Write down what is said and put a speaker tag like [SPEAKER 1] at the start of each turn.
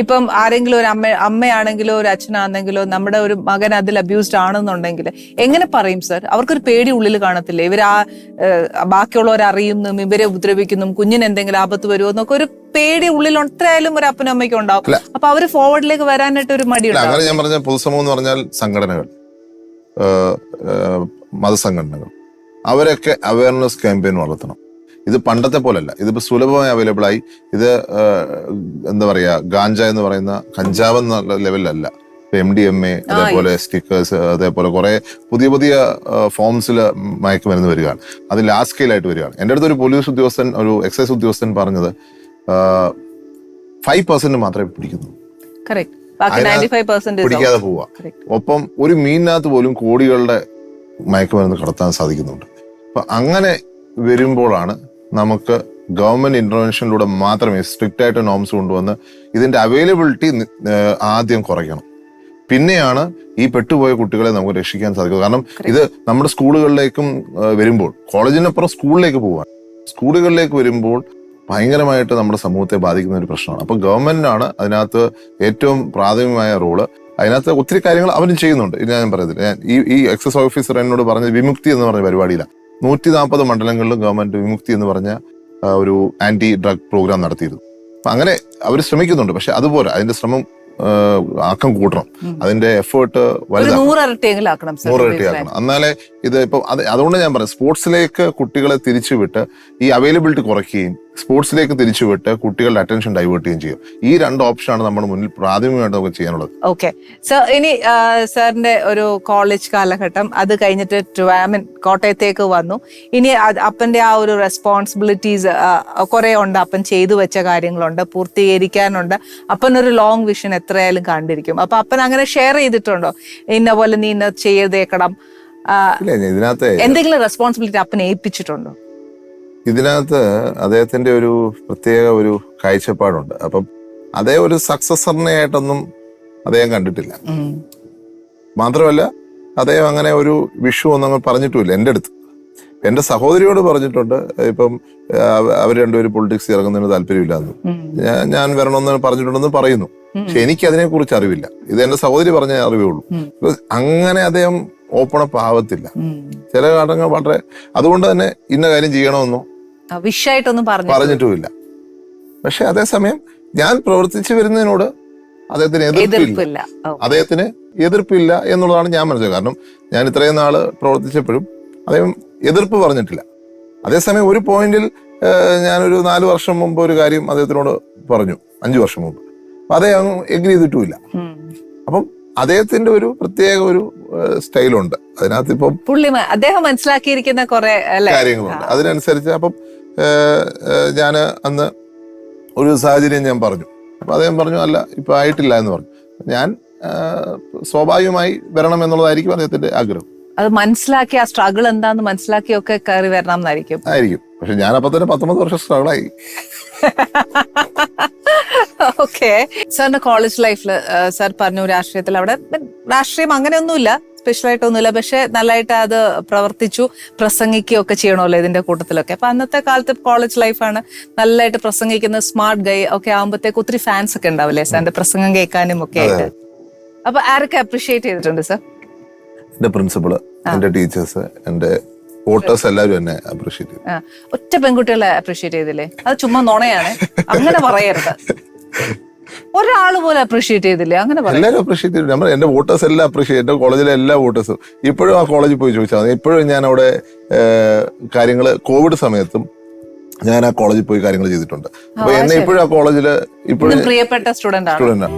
[SPEAKER 1] ഇപ്പം ആരെങ്കിലും ഒരു അമ്മ അമ്മയാണെങ്കിലോ ഒരു അച്ഛനാണെങ്കിലോ നമ്മുടെ ഒരു മകൻ അതിൽ അബ്യൂസ്ഡ് ആണെന്നുണ്ടെങ്കിൽ എങ്ങനെ പറയും സർ അവർക്കൊരു പേടി ഉള്ളിൽ കാണത്തില്ലേ? ഇവർ ആ ബാക്കിയുള്ളവരെ അറിയുന്നു ഇവരെ ഉപദ്രവിക്കുന്നു കുഞ്ഞിന് എന്തെങ്കിലും ആപത്ത് വരുമോ എന്നൊക്കെ ഒരു പേടി ഉള്ളിൽ ഒത്രയായാലും ഒരു അപ്പനും അമ്മയ്ക്കും ഉണ്ടാവും. അപ്പൊ അവർ ഫോർവേഡിലേക്ക് വരാനായിട്ട് ഒരു മടി
[SPEAKER 2] അങ്ങനെ ഞാൻ പറഞ്ഞ പൊതുസമൂഹം എന്ന് പറഞ്ഞാൽ സംഘടനകൾ മതസംഘടനകൾ. അവരൊക്കെ അവയർനെസ് ക്യാമ്പയിൻ വളർത്തണം. ഇത് പണ്ടത്തെ പോലല്ല. ഇതിപ്പോ സുലഭമായി അവൈലബിൾ ആയി. ഇത് എന്താ പറയുക ഗാഞ്ച എന്ന് പറയുന്ന കഞ്ചാവ് എന്നുള്ള ലെവലിലല്ല എം ഡി എം എ അതേപോലെ സ്റ്റിക്കേഴ്സ് അതേപോലെ കുറെ പുതിയ പുതിയ ഫോംസിൽ മയക്കുമരുന്ന് വരികയാണ്. അത് ലാസ്റ്റ് സ്കെയിലായിട്ട് വരികയാണ്. എന്റെ അടുത്ത് ഒരു പോലീസ് ഉദ്യോഗസ്ഥൻ ഒരു എക്സൈസ് ഉദ്യോഗസ്ഥൻ പറഞ്ഞത് ഫൈവ് പെർസെന്റ് മാത്രമേ പിടിക്കുന്നു പിടിക്കാതെ പോവുക ഒപ്പം ഒരു മീനിനകത്ത് പോലും കോടികളുടെ മയക്കുമരുന്ന് കടത്താൻ സാധിക്കുന്നുണ്ട്. അപ്പൊ അങ്ങനെ വരുമ്പോഴാണ് നമുക്ക് ഗവൺമെന്റ് ഇന്റർവെൻഷനിലൂടെ മാത്രമേ സ്ട്രിക്റ്റ് ആയിട്ട് നോംസ് കൊണ്ടുവന്ന് ഇതിന്റെ അവൈലബിലിറ്റി ആദ്യം കുറയ്ക്കണം. പിന്നെയാണ് ഈ പെട്ടുപോയ കുട്ടികളെ നമുക്ക് രക്ഷിക്കാൻ സാധിക്കുക. കാരണം ഇത് നമ്മുടെ സ്കൂളുകളിലേക്കും വരുമ്പോൾ കോളേജിനപ്പുറം സ്കൂളിലേക്ക് പോവാൻ. സ്കൂളുകളിലേക്ക് വരുമ്പോൾ ഭയങ്കരമായിട്ട് നമ്മുടെ സമൂഹത്തെ ബാധിക്കുന്ന ഒരു പ്രശ്നമാണ്. അപ്പൊ ഗവൺമെന്റിനാണ് അതിനകത്ത് ഏറ്റവും പ്രാഥമികമായ റോൾ അതിനകത്ത് ഒത്തിരി കാര്യങ്ങൾ അവരും ചെയ്യുന്നുണ്ട്. ഇത് ഞാൻ പറയത്തില്ല. ഞാൻ ഈ ഈ എക്സസ് ഓഫീസർ എന്നോട് പറഞ്ഞ വിമുക്തി എന്ന് പറഞ്ഞ പരിപാടിയിലാണ്. നൂറ്റി നാൽപ്പത് മണ്ഡലങ്ങളിലും ഗവൺമെന്റ് വിമുക്തി എന്ന് പറഞ്ഞ ഒരു ആന്റി ഡ്രഗ് പ്രോഗ്രാം നടത്തിയിരുന്നു. അപ്പൊ അങ്ങനെ അവർ ശ്രമിക്കുന്നുണ്ട്. പക്ഷെ അതുപോലെ അതിന്റെ ശ്രമം ആക്കം കൂട്ടണം. അതിന്റെ എഫേർട്ട് നൂറിരട്ടിയാക്കണം എന്നാലേ ഇത് ഇപ്പൊ അതുകൊണ്ട് ഞാൻ പറയാം സ്പോർട്സിലേക്ക് കുട്ടികളെ തിരിച്ചുവിട്ട് ഈ അവൈലബിലിറ്റി കുറയ്ക്കുകയും സ്പോർട്സിലേക്ക് തിരിച്ചുവിട്ട് കുട്ടികളുടെ അറ്റൻഷൻ ഡൈവേർട്ട് ചെയ്യുകയും ചെയ്യും. ഈ രണ്ട് ഓപ്ഷനാണ് നമ്മൾ മുന്നിൽ പ്രാഥമികമായിട്ട് നമുക്ക് ചെയ്യാനുള്ളത്.
[SPEAKER 1] ഓക്കെ സർ ഇനി സാറിന്റെ ഒരു കോളേജ് കാലഘട്ടം അത് കഴിഞ്ഞിട്ട് ട്രാമിൻ കോട്ടയത്തേക്ക് വന്നു. ഇനി അപ്പന്റെ ആ ഒരു റെസ്പോൺസിബിലിറ്റീസ് കുറെ ഉണ്ട്. അപ്പൻ ചെയ്തു വെച്ച കാര്യങ്ങളുണ്ട് പൂർത്തീകരിക്കാനുണ്ട്. അപ്പൻ ഒരു ലോങ് വിഷൻ എത്രയായാലും കണ്ടിരിക്കും. അപ്പൊ അപ്പൻ അങ്ങനെ ഷെയർ ചെയ്തിട്ടുണ്ടോ? ഇന്ന പോലെ നീ ഇന്ന ചെയ്തേക്കണം. എന്തെങ്കിലും റെസ്പോൺസിബിലിറ്റി അപ്പൻ ഏൽപ്പിച്ചിട്ടുണ്ടോ?
[SPEAKER 2] ഇതിനകത്ത് അദ്ദേഹത്തിന്റെ ഒരു പ്രത്യേക ഒരു കാഴ്ചപ്പാടുണ്ട്. അപ്പം അതേ ഒരു സക്സസറിനെ ആയിട്ടൊന്നും അദ്ദേഹം കണ്ടിട്ടില്ല. മാത്രമല്ല അദ്ദേഹം അങ്ങനെ ഒരു വിഷു ഒന്നും അങ്ങ് പറഞ്ഞിട്ടുമില്ല എന്റെ അടുത്ത്. എന്റെ സഹോദരിയോട് പറഞ്ഞിട്ടുണ്ട് ഇപ്പം അവർ രണ്ടുപേരും പൊളിറ്റിക്സ് ഇറങ്ങുന്നതിന് താല്പര്യമില്ലാന്ന്. ഞാൻ വരണമെന്ന് പറഞ്ഞിട്ടുണ്ടെന്ന് പറയുന്നു. പക്ഷെ എനിക്ക് അതിനെ കുറിച്ച് അറിവില്ല. ഇത് എന്റെ സഹോദരി പറഞ്ഞ അറിവേ ഉള്ളൂ. അങ്ങനെ അദ്ദേഹം ഓപ്പണപ്പ് ആവത്തില്ല. ചില ഘട്ടങ്ങൾ വളരെ അതുകൊണ്ട് തന്നെ ഇന്ന കാര്യം ചെയ്യണമെന്നോ
[SPEAKER 1] പറഞ്ഞു
[SPEAKER 2] പറഞ്ഞിട്ടുമില്ല. പക്ഷെ അതേസമയം ഞാൻ പ്രവർത്തിച്ചു വരുന്നതിനോട് അദ്ദേഹത്തിന് എതിർപ്പില്ല. അദ്ദേഹത്തിന് എതിർപ്പില്ല എന്നുള്ളതാണ് ഞാൻ മനസ്സിലാക്കുക കാരണം ഞാൻ ഇത്രയും നാൾ പ്രവർത്തിച്ചപ്പോഴും അദ്ദേഹം എതിർപ്പ് പറഞ്ഞിട്ടില്ല. അതേസമയം ഒരു പോയിന്റിൽ ഞാനൊരു നാല് വർഷം മുമ്പ് ഒരു കാര്യം അദ്ദേഹത്തിനോട് പറഞ്ഞു. അഞ്ചു വർഷം മുമ്പ്. അപ്പൊ അദ്ദേഹം എഗ്രി ചെയ്തിട്ടുമില്ല. അപ്പം അദ്ദേഹത്തിന്റെ ഒരു പ്രത്യേക ഒരു സ്റ്റൈലുണ്ട്. അതിനകത്ത് ഇപ്പം
[SPEAKER 1] പുള്ളി അദ്ദേഹം മനസ്സിലാക്കിയിരിക്കുന്ന കുറെ
[SPEAKER 2] കാര്യങ്ങളുണ്ട്. അതിനനുസരിച്ച് അപ്പം ഞാൻ അന്ന് ഒരു സാഹചര്യം ഞാൻ പറഞ്ഞു. അപ്പൊ അദ്ദേഹം പറഞ്ഞു അല്ല ഇപ്പൊ ആയിട്ടില്ല എന്ന് പറഞ്ഞു. ഞാൻ സ്വാഭാവികമായി വരണം എന്നുള്ളതായിരിക്കും അദ്ദേഹത്തിന്റെ ആഗ്രഹം.
[SPEAKER 1] അത് മനസ്സിലാക്കി ആ സ്ട്രഗിൾ എന്താന്ന് മനസ്സിലാക്കിയൊക്കെ കയറി വരണം എന്നായിരിക്കും.
[SPEAKER 2] ആയിരിക്കും. പക്ഷെ ഞാൻ അപ്പൊ തന്നെ പത്തൊമ്പത് വർഷം സ്ട്രഗിളായി
[SPEAKER 1] ഓക്കെ സാറിന്റെ കോളേജ് ലൈഫിൽ സാർ പറഞ്ഞു രാഷ്ട്രീയത്തിൽ അവിടെ. രാഷ്ട്രീയം അങ്ങനെയൊന്നുമില്ല. സ്പെഷ്യൽ ആയിട്ടൊന്നുമില്ല. പക്ഷെ നല്ലതായിട്ട് അത് പ്രവർത്തിച്ചു പ്രസംഗിക്കുകയൊക്കെ ചെയ്യണമല്ലോ ഇതിന്റെ കൂട്ടത്തിലൊക്കെ. അപ്പൊ അന്നത്തെ കാലത്ത് കോളേജ് ലൈഫാണ് നല്ലതായിട്ട് പ്രസംഗിക്കുന്ന സ്മാർട്ട് ഗൈ ഒക്കെ ആകുമ്പോഴത്തേക്ക് ഒത്തിരി ഫാൻസ് ഒക്കെ ഉണ്ടാവില്ലേ സാറിന്റെ പ്രസംഗം കേൾക്കാനും ഒക്കെ ആയിട്ട്. അപ്പൊ ആരൊക്കെ അപ്രീഷിയേറ്റ് ചെയ്തിട്ടുണ്ട് സാർ
[SPEAKER 2] എന്റെ പ്രിൻസിപ്പൾ എന്റെ ടീച്ചേഴ്സ് എന്റെ വോട്ടേഴ്സ് എല്ലാവരും എന്നെ അപ്രീഷിയേറ്റ് ചെയ്തു.
[SPEAKER 1] ഒറ്റ പെൺകുട്ടികളെ അപ്രീഷിയേറ്റ് ചെയ്തില്ലേ? അത് ചുമ്മാ നുണയാണ്. അങ്ങനെ പറയരുത്. ഒരാൾ പോലും അപ്രീഷിയേറ്റ് ചെയ്തില്ലേ? അങ്ങനെ
[SPEAKER 2] എല്ലാവരും അപ്രീഷിയേറ്റ് ചെയ്തു നമ്മൾ എന്റെ വോട്ടേഴ്സ് എല്ലാം അപ്രീഷിയേറ്റ് എന്റെ കോളേജിലെ എല്ലാ വോട്ടേഴ്സും ഇപ്പോഴും ആ കോളേജിൽ പോയി ചോദിച്ചാൽ മതി. ഇപ്പോഴും ഞാൻ അവിടെ കാര്യങ്ങൾ കോവിഡ് സമയത്തും ഞാൻ ആ കോളേജിൽ പോയി കാര്യങ്ങൾ ചെയ്തിട്ടുണ്ട്. അപ്പൊ എന്നെ. ഇപ്പോഴും ആ കോളേജിൽ ഇപ്പോഴും
[SPEAKER 1] പ്രിയപ്പെട്ട സ്റ്റുഡന്റ് ആണ്.
[SPEAKER 2] സ്റ്റുഡന്റ്